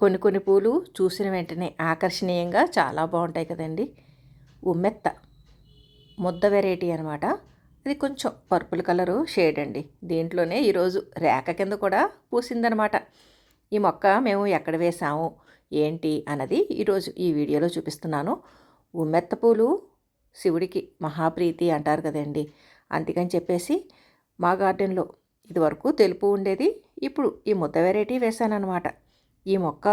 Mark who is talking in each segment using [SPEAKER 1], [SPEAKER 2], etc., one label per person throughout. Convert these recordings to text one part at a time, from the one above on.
[SPEAKER 1] కొన్ని కొన్ని పూలు చూసిన వెంటనే ఆకర్షణీయంగా చాలా బాగుంటాయి కదండి. ఉమ్మెత్త ముద్ద వెరైటీ అనమాట ఇది కొంచెం పర్పుల్ కలరు షేడ్ అండి. దీంట్లోనే ఈరోజు రేఖ కింద కూడా పూసిందనమాట ఈ మొక్క మేము ఎక్కడ వేసాము ఏంటి అన్నది ఈరోజు ఈ వీడియోలో చూపిస్తున్నాను. ఉమ్మెత్త పూలు శివుడికి మహాప్రీతి అంటారు కదండి. అందుకని చెప్పేసి మా గార్డెన్లో ఇదివరకు తెలుపు ఉండేది ఇప్పుడు ఈ ముద్ద వెరైటీ వేశానమాట ఈ మొక్క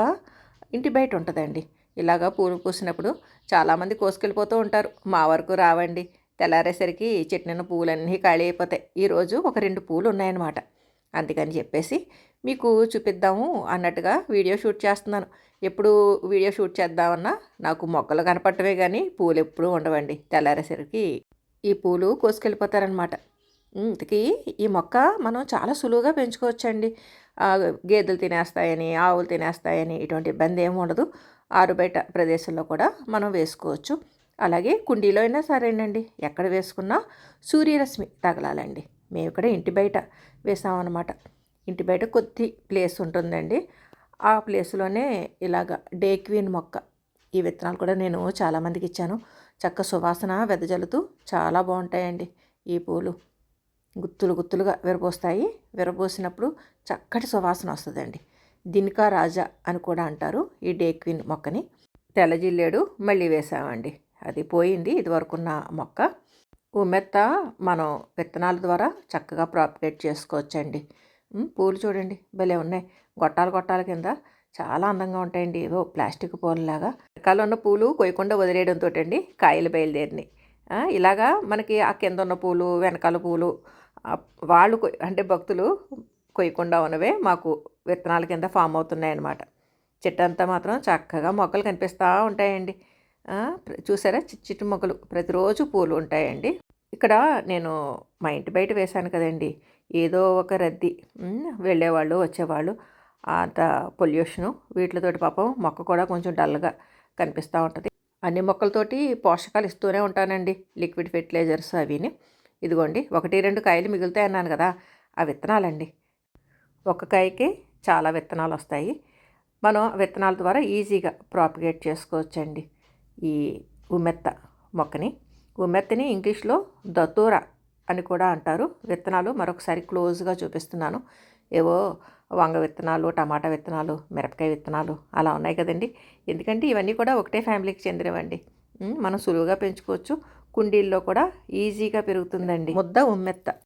[SPEAKER 1] ఇంటి బయట ఉంటుందండి. ఇలాగా పూలు పూసినప్పుడు చాలామంది కోసుకెళ్ళిపోతూ ఉంటారు. మా వరకు రావండి. తెల్లారేసరికి చెట్టిన పూలన్నీ ఖాళీ అయిపోతాయి. ఈరోజు ఒక రెండు పూలు ఉన్నాయన్నమాట. అందుకని చెప్పేసి మీకు చూపిద్దాము అన్నట్టుగా వీడియో షూట్ చేస్తున్నాను. ఎప్పుడు వీడియో షూట్ చేద్దామన్నా నాకు మొక్కలు కనపడటమే కానీ పూలు ఎప్పుడూ ఉండవండి. తెల్లారేసరికి ఈ పూలు కోసుకెళ్ళిపోతారనమాట ఇంతకీ ఈ మొక్క మనం చాలా సులువుగా పెంచుకోవచ్చండి. గేదెలు తినేస్తాయని ఆవులు తినేస్తాయని ఇటువంటి ఇబ్బంది ఏమి ఉండదు. ఆరు బయట ప్రదేశంలో కూడా మనం వేసుకోవచ్చు. అలాగే కుండీలో అయినా సరేనండి. ఎక్కడ వేసుకున్నా సూర్యరశ్మి తగలాలండి. మేము ఇక్కడ ఇంటి బయట వేసామన్నమాట. ఇంటి బయట కొద్ది ప్లేస్ ఉంటుందండి. ఆ ప్లేస్లోనే ఇలాగ డేక్వీన్ మొక్క ఈ విత్తనాలు కూడా నేను చాలామందికి ఇచ్చాను. చక్క సువాసన వెదజల్లుతూ చాలా బాగుంటాయండి ఈ పూలు. గుత్తులు గుత్తులుగా విరబోస్తాయి. విరబోసినప్పుడు చక్కటి సువాసన వస్తుందండి. దినికా రాజా అని కూడా అంటారు ఈ డేక్విన్ మొక్కని. తెల్లజిల్లేడు మళ్ళీ వేసామండి. అది పోయింది ఇదివరకున్న మొక్క. ఉమెత్త మనం విత్తనాల ద్వారా చక్కగా ప్రాపగేట్ చేసుకోవచ్చండి. పూలు చూడండి భలే ఉన్నాయి. గొట్టాలు గొట్టాల కింద చాలా అందంగా ఉంటాయండి. ఏవో ప్లాస్టిక్ పూలలాగా. రకాలు ఉన్న పూలు కొయ్యకుండా వదిలేయడంతో అండి కాయలు బయలుదేరినాయి. ఇలాగా మనకి ఆ కింద ఉన్న పూలు వెనకాల పూలు వాళ్ళు అంటే భక్తులు కొయ్యకుండా ఉన్నవే మాకు విత్తనాల కింద ఫామ్ అవుతున్నాయి అన్నమాట చెట్టు అంతా మాత్రం చక్కగా మొక్కలు కనిపిస్తూ ఉంటాయండి. చూసారా? చిట్టి చిట్టి మొక్కలు ప్రతిరోజు పూలు ఉంటాయండి. ఇక్కడ నేను మా ఇంటి బయట వేశాను కదండి. ఏదో ఒక రద్దీ వెళ్ళేవాళ్ళు వచ్చేవాళ్ళు. అంత పొల్యూషను వీటితోటి పాపం మొక్క కూడా కొంచెం డల్గా కనిపిస్తూ ఉంటుంది. అన్ని మొక్కలతోటి పోషకాలు ఇస్తూనే ఉంటానండి. లిక్విడ్ ఫెర్టిలైజర్స్ అవిని. ఇదిగోండి ఒకటి రెండు కాయలు మిగులుతాయి అన్నాను కదా ఆ విత్తనాలండి. ఒక కాయకి చాలా విత్తనాలు వస్తాయి. మనం విత్తనాల ద్వారా ఈజీగా ప్రాపిగేట్ చేసుకోవచ్చండి ఈ ఉమ్మెత్త మొక్కని. ఉమ్మెత్తని ఇంగ్లీష్లో దతూర అని కూడా అంటారు. విత్తనాలు మరొకసారి క్లోజ్గా చూపిస్తున్నాను. ఏవో వంగ విత్తనాలు టమాటా విత్తనాలు మిరపకాయ విత్తనాలు అలా ఉన్నాయి కదండి. ఎందుకంటే ఇవన్నీ కూడా ఒకటే ఫ్యామిలీకి చెందినవండి. మనం సులువుగా పెంచుకోవచ్చు. కుండీల్లో కూడా ఈజీగా పెరుగుతుందండి. ముద్ద ఉమ్మెత్త.